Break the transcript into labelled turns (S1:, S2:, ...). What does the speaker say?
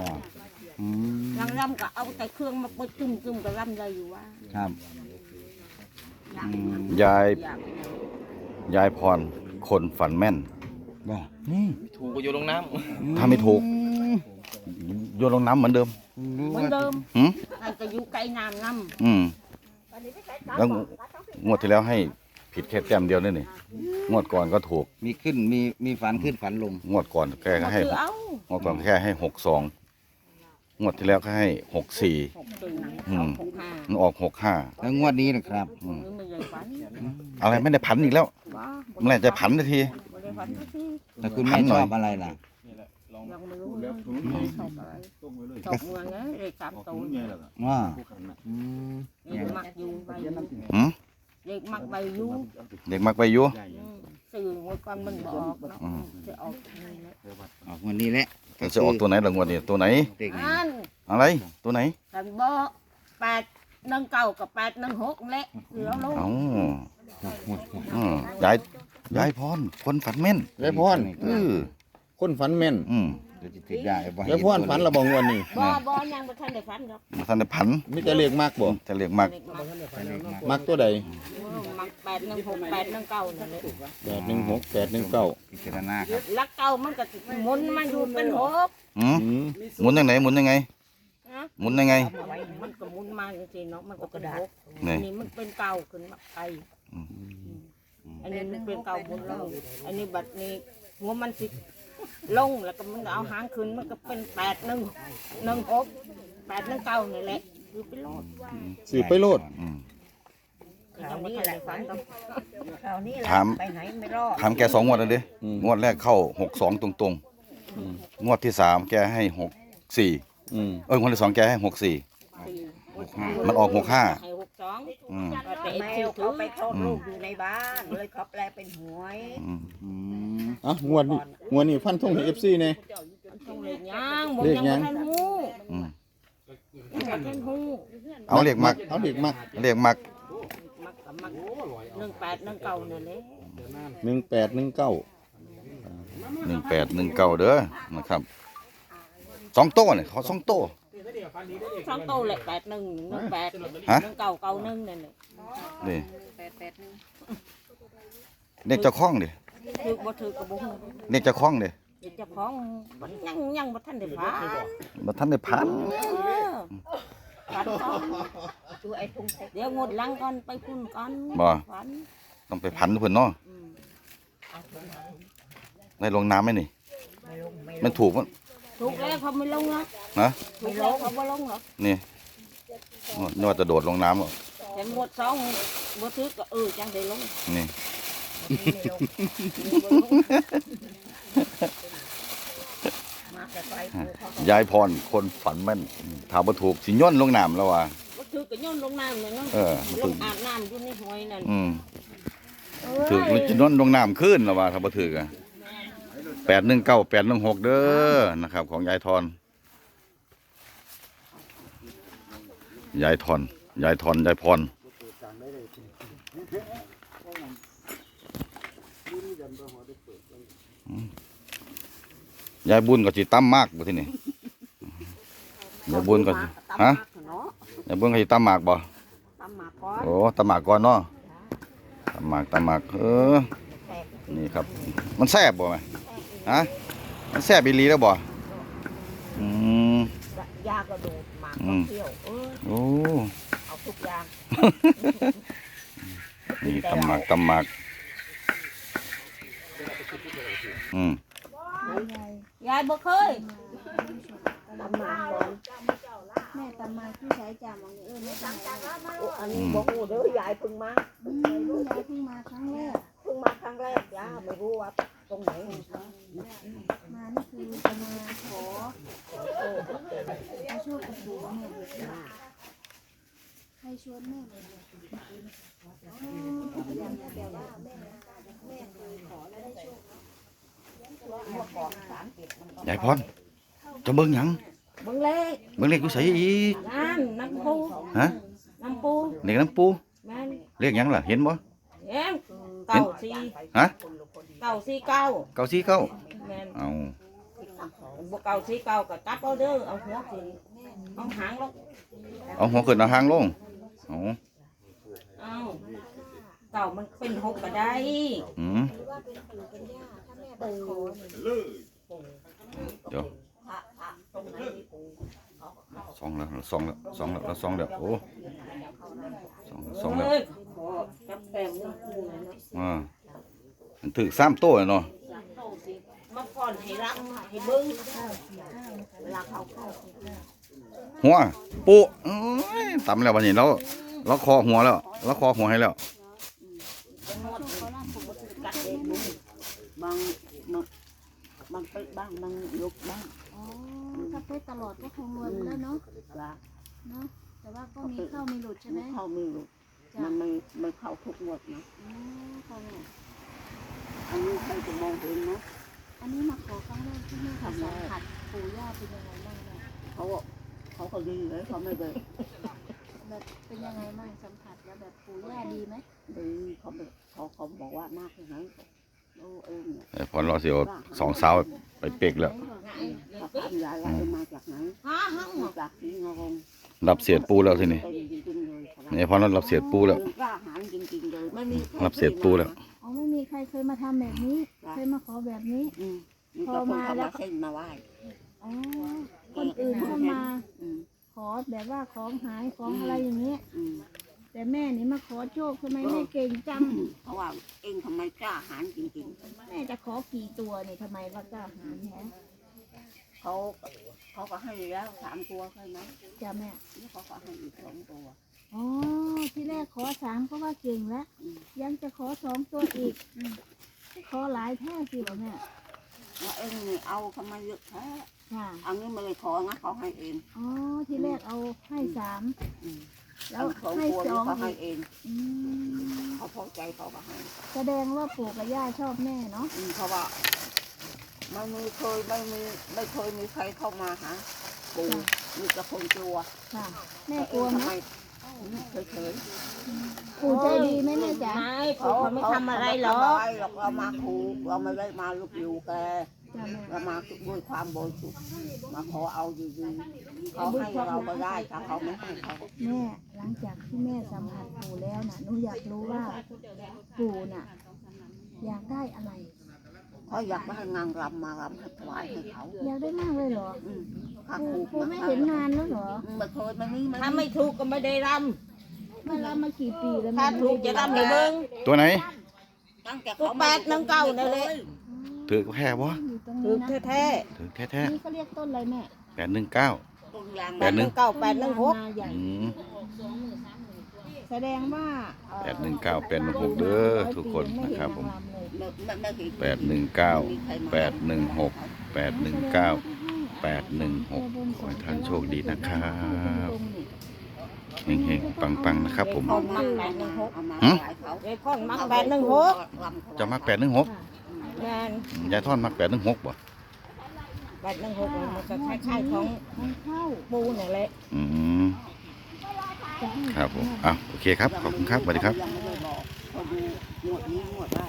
S1: ว่าอืม
S2: ยังรำก็เอาแต่เครื่องมาปดจุ่มจุ่มก็รำได้อยู่ว่า
S1: ครับ
S2: อยาก
S1: อืม
S3: ยาย
S2: อยาก
S3: ยายพร คนฝันแม่น
S1: ว่านี่
S4: ถูกก็โยนลงน้
S3: ถ้าไม่ถูก โยนลงน้ำเหมือนเดิม
S2: เหมือนเดิม
S3: หืม
S2: ใครจะอยู่ใกล้น้ำน้
S3: อืมแล้วงวดที่แล้วให้ ผิดแค่แต้มเดียวนี่นี่งวดก่อนก็ถูก
S1: มีขึ้นมีมีฝันขึ้นฝันลง
S3: งวดก่อนแกำก็
S2: ก็
S3: ให้
S2: คือเอา
S3: งวดก่อนแค่ให้หกสองงวดที่แล้วก็ให้หกสี่
S2: หกตึง
S3: อืม
S2: หกห้า
S3: มันออกหกห้า
S1: แล้วงวดนี้นะครับ
S3: อืม
S2: หรือไม่ใหญ่ฝัน
S3: อะไรไม่ได้ผันอีกแล้ว
S2: ว้า
S3: เมื่อไหร่จะผันสักที
S2: ไม่ได้ฝันสักที
S1: แต่คุณ
S3: หั
S1: แม่
S3: นหน่
S1: ช
S3: อย
S1: อบอะไรล่ะ
S2: ยังไม่รู้เลยชอบอะไรชอบเงินนะเลยสามตัว
S1: ว่าอืม
S2: เด็กมักอยู่ใบอยู่
S3: หืม
S2: เด็กมักใบอยู่
S3: เด็กมักไปอยู่
S2: อืมสื่อไว้ก่อนมันบอกเนาะ
S3: อืม
S2: จะออกนี่แหละ
S1: ออกงวดนี้แหละ
S3: มันจะออกตัวไหนล่ะงวดนี้ตัวไหน
S1: เด็กไหน
S2: อัน
S3: อะไร ตัวไหน
S2: ฉันบอกแปดหนึ่งเก้ากับแปดหนึ่งหกแหละคือเอาลง
S3: เอ้าอืมยายยายพรคนฝันแม่น
S5: ยายพร
S3: เออ
S5: คนฝันแม่น
S3: อืม
S1: เดี๋ยวจะติดได้บ่
S5: ยายพรฝันระบองวันนี้
S2: บ่บ่ยังบ่ทันได้ฝันหรอก
S3: มาท่านได้ผัน
S5: มีแต่เลขมากบ่
S3: จะเรียกมัก
S2: เด็กมัก
S5: มักตัวใด
S2: มักแป ดหนึ่งหกแปดหนึ่งเก้านั่นแหละ
S5: แปดหนึ่งหกแปดหนึ่งเก้า
S1: พิจารณาครับ
S2: ลักเก้ามันก็สิหมุนมาอยู่เป็นหก
S3: อืม
S5: อืม
S3: หมุนยังไงหมุนยังไง
S2: นะ
S3: หมุนยังไง
S2: มันก็หมุนมาจริงๆเนาะมันก็เป็นหก
S3: นี่
S2: อันนี้มันเป็นเก้าขึ้นมาไปอันนี้มันเป็นเก้าหมุนลงอันนี้บัดนี้หัวมันสิลงแล้วก็มันเอาหางขึ้นมันก็เป็นแปดหนึ่งหนึ่งหกแปดหนึ่งเก้านี่แหละคือเป็นโลด
S5: สื่อไปโลด
S3: อืม
S2: ยังไม่ทันได้ฝันหรอก
S6: คราวนี้แหละ
S3: ถาม
S6: ไปไหนไม่รอด
S3: ถามแกสองงวดแล้วดิ
S5: อืม
S3: งวดแรกเข้าหกสองตรงๆงวดที่สามแกให้หกสี่
S5: อืม
S3: เอองวดที่สองแกให้หกสี่
S2: สี่
S3: มันออกหกห้า
S2: ให้หกสอง
S3: อืม
S2: ว่าแต่
S6: แม
S2: เอฟซี
S6: ว
S2: ถื
S6: เขา
S2: อ
S6: ไปโทษลูกอยู่ในบ้าน เลยเขาแปลเป็นหวย
S3: อืม
S1: อืม
S5: อะงวดนี้งวดนี้ฟันทงให้เอฟซีเนี่ย
S2: ต้องเลขยังบ่
S5: เลข
S2: ยัง
S5: ยั
S2: บ่
S5: ง
S2: ทันฮู้
S3: อืม
S2: ยังบ่ทันฮู้
S3: เอาเรียกมัก
S5: เอาเด็กมัก
S3: เรียกมัก
S2: มักกับมักหนึ่งแป ดหนึ่งเก้านั่นแหละ
S5: หนึ่งแปดหนึ่งเก้า
S3: หนึ่งแปดหนึ่งเก้าเด้อนะครับสองโต้เนี่ยเขาสองโต้
S2: สองโตแหละแปดหนึ่งหนึ่งแปดห
S3: ฮะ
S2: นึ่งเก้าเก้าหนึ่งนั่นแหละ
S3: นี่
S2: แปดแปดหนึ่ง
S3: เรียกเจ้าข้องดิ
S2: ถือบ่ถือกับบ่ฮู้
S3: เรียกเจ้าข้องดิ
S2: เดี๋ยวเจ้าของมันยังยังบ่ทันได้ฝัน
S3: มาท่านได้พัน
S2: เออฝันก่อน
S6: ดูไอ้พุงเซ็ก
S2: เดี๋ยวงดหลังก่อนไปพุ่นก่อน
S3: บ่
S2: ฝัน
S3: ต้องไปพันเพื่อนเนาะ
S2: อืม
S3: ได้ลงน้ำไหมนี่
S6: ไม่ลงไม่ล
S3: มัน
S6: ง
S3: ถูกมั้ย
S2: ถูกแล้วเขาไม่ลงหรอก
S3: นะ
S2: ถูกแล้วเขาไม่ลงหรอก
S3: นี่นึกว่าจะโดดลงน้ำหรอก
S2: แต่หมดสองบ่ถือก็เออจังได้ลง
S3: นี่
S6: ไม่ลง
S2: บ่ลง
S6: มาแต่ไฟปูเขาก็
S3: ยายพรคนฝันแม่นถามว่าถูกสิย่นลงน้ำแล้วว่ะ
S2: บ่ถือก็โย้อนลงน้ำเลยเนาะ
S3: เออ
S2: ลงอาบน้ำอยู่ในห้วยนั่น
S3: อืม
S2: เอ้ย
S3: ถือมันจะย่นลงน้ำขึ้นแล้วว่ะถ้าบ่ถืออะแปดหนึ่งเก้าแปดหนึ่งหกเด้อนะครับ ของยายทอน ยายทอน ยายทอนยายพรยายบุญก็สิตั้มมากบ่ที่นี่ยายบุญก็สิฮะ
S2: เนาะ
S3: ยายบุญก็สิตั้มมากบ่
S2: ตำหมากก่อน
S3: โอ้ตำหมากก่อนเนาะ ตำหมากตำหมากเออนี่ครับ มันแซ่บบ่ไหมฮะมันแซ่บอีหลีแล้วบ่อืม
S2: ยากระโดดหมาก
S3: อื
S2: ก็
S3: ม
S2: เที่ยวเออ
S3: โอ้
S2: เอาทุกอย่าง
S3: นี่ตำหมากตำหมากอืม
S2: ยายบ่เคย
S7: ตำมาก่ อนแม่ตำมาที่ใช้จามองเออแม่ตำมา
S2: โอ้อันนี้บ่ฮู้เด้อยายเพิ่งมา
S7: อืมยายเพิ่งมาครั้งแรก
S2: เพิ่งมาครั้งแรกย่าไม่รู้ว่าตรงไหน
S7: มานี่คือจะมาขอเอาโชคกับปู่แม่ใครชวนแม่เลย
S3: ยายพรจะเบิ่งหยัง
S2: เบิ่งเลข
S3: เบิ่งเลขอยู่ไสอีก
S2: นั่นน้ำปู
S3: ฮะ
S2: น้ำปู
S3: เลขน้ำปู
S2: แม่น
S3: เลขหยังล่ะเห็นบ่
S2: เอ็มเก้าสี่
S3: ฮะ
S2: เก้าสี่เก้า
S3: เก้าสี่เก้า
S2: แม่น
S3: เอา
S2: บวกเก่าสีเก่าก็ตัดเอาเด้อเอาหัวขึ้นเอาหางลง
S3: เอาหัวขึ้นเอาหางลงเอา
S2: เอาเก่ามันเป็นหกก็ได้
S3: อืม
S7: หรือว่าเป็นปู่เป็นย่าถ้าแม่บัดขอเนี่ย
S3: เดี๋ยว
S6: พระพระตรงไหน
S3: สองแล้วสองแล้วสองแล้วแล้วสองแล้วโอ้สองสองแล้ว
S2: เอ้ยขอจับแปมนี่กูเลยเนาะ
S3: อ่ามันถึกสามโต้เนาะ
S2: มาก่อนให้รักให้เบิ้ง
S6: เวลาเขาเข้า
S3: หัวปูเอ้ยตำแล้ววันนี้เราเราคอหัวแล้วเราคอหัวให้แล้ว
S2: กัดเองมึง
S6: บางบางไปบ้างบางยกบ้าง
S7: อ๋อถ้าไปตลอดก็คงรวยไปแล้วเนาะ
S6: จ้ะ
S7: เนาะแต่ว่าก็มีเข้ามีหลุดใช่ไหม
S6: ไม่เข้าไม่หลุด
S7: จ้ะ
S6: มันไม่ไม่เข้าทุกงวดนะ
S7: อ๋อค่ะแม่
S6: อันนี้ใครจะมองเห็นนะ
S7: อันนี้มาขอครั้งแรกที่แม่สัมผัสปู่ย่าเป็นยังไงบ้างแม่
S6: เขาก็เขาก็ดีเลยเขาไม่ได้
S7: แบบเป็นยังไงบ้างสัมผัสแล้วแบบปู่ย่าดีไหม
S6: ดีเขาไม่เขาเขาบอกว่ามากเลยนะโอ้เองเนี่ย
S3: ไอ้พอเราเสียวสองสาวไปเป๊กแล้ว
S6: ถ้าพันยายอะไรมาจากไหน
S2: ฮ่าฮ่า
S6: มาจากที่งง
S3: รับเสียดปูแล้วทีนี้
S6: เป็นจริงๆเลยครับ
S3: ไอ้พอเรารับเสียดปูแล้ว
S6: กล้าหาญจริงๆเลยไม่มีใค
S3: รับเสียดปูแล้ว
S7: อ๋อไม่มีใครเคยมาทำแบบนี้ เคยมาขอแบบนี้
S6: อืมมีแต่คนเข้ามาเส้นมาไหว้
S7: อ๋อ คนอื่นเข้ามา
S6: อืม
S7: ขอแบบว่าของหายของอะไรอย่างเงี้ย
S6: อืม
S7: แต่แม่นี่มาขอโชคทำไมแม่เก่งจัง
S6: เพราะว่าเองทำไมกล้าหาญจริง
S7: แม่จะขอกี่ตัวนี่ทำไมว่ากล้าหาญแท้
S6: ๆ เขาเขาก็ให้แล้วสามตัวใช่ไหม
S7: จ้าแม่
S6: แล้วเขาก็ให้อีกสองตัว
S7: อ๋อ ที่แรกขอสามก็ว่าเก่งแล้ว
S6: อืม
S7: ยังจะขอสองตัวอีก ขอหลายแท้สิเหรอแม่
S6: แล้วเองนี่เอาทำไมเยอะแท้
S7: ค่ะ
S6: อันนี้ไม่เลยขอนะเขาให้เอง
S7: อ๋อ ที่แรกเอาให้สาม
S6: อืม
S7: แล้ว
S6: สอง
S7: ให้
S6: ตัว
S7: ส
S6: นี่
S7: อง
S6: เขาให้
S7: อีก
S6: เอง
S7: อืม
S6: เขาพอใจเขาก็ให้
S7: แสดงว่าปู่กับย่าชอบแม่เนาะ
S6: อืมเพราะว่า ไม่มีเคยไม่มีไม่เคยมีใครเข้ามาหาปูมีแต่คนกลัว
S7: ค่ะแม่กลัวไหม
S6: เฉยเฉย
S7: ปู่ใจดีไหมแม่จ๋า
S2: ไม่ผมเขาไม่ทำอะไรหรอก
S6: ไม่ทำอะไรหรอกเรามาคูเราไม่ได้มาลุกอยู่แก
S7: จ้าแม่
S6: เรามาด้วยความบริสุทธิ์มาขอเอาดีๆเขาให้เราก็ได้ถ้าเขาไม่ให้เขาก็
S7: แม่หลังจากที่แม่สัมผัสปู่แล้วน่ะหนูอยากรู้ว่าปู่น่ะ อยากได้อะไร
S6: เขาอยากได้นางรำมารำให้ถวายให้เขา
S7: อยากได้มากเลยเหรอ
S6: อืมถ้า
S7: ปู่
S6: ถูก
S7: ปู่ไม่เห็นนานแล้วเหรอ
S6: ไม่เคยไม่มีไม่
S2: ถ้าไม่ถูกก็ไม่ได้ร
S7: มารับมากี่ปีแล้วำแม่
S2: ถ้าถูกจะรำให้เบิ้ง
S3: ตัวไหน
S6: ตั้งแต่
S2: พวกแปดนางเก่านั่นแหละ
S3: ถือแค่บ่
S7: อยู่ตรง
S2: ถู
S7: นี้
S2: ก
S7: นะ
S2: แท้
S3: ถือแค่แท้
S7: นี่เขาเรียกต้นอะไรแม่
S3: แปดหนึ่งเก้า
S6: ต้นยาง
S2: ๆ
S3: แป
S2: แป
S3: ด
S2: ด
S3: ห
S2: ห
S3: นึ่
S2: นึ่
S3: ง
S2: งเก้าแปดหนึ่งหก
S7: นาใหญ่
S3: อืม
S7: แสดงว่าเอ่อ
S3: แปดหนึ่งเก้าแปดหนึ่งหกเด้อทุกคนนะครับผม
S6: ไม่ไม่ไม่เห็น
S3: แปดหนึ่งเก้า
S6: มีใครมา
S3: แปดหนึ่งหกแปดหนึ่งเก้าแปดหนึ่งหกขอให้ท่านโชคดีนะครับเฮงๆปังๆนะครับผม
S6: เอามาแปดหนึ่งหกเอามา
S3: หืม
S6: ขายเขา
S2: ไอ้พ่อนมักแปดหนึ่งหก
S3: จะมักแปดหนึ่งหก
S2: แม่น
S3: ยายทอดมักแปดหนึ่งหกบ่
S2: แปดหนึ่งหกมันก็คล้ายๆของ
S7: มันเข้า
S2: ปูนั่นแหละ
S3: อืม
S7: จะให้
S3: ครับผมอะโอเคครับ ขอบคุณครับสวัสดีครับ
S6: ยังไม่ได้บอกเขาดูงวดนี้งวดได้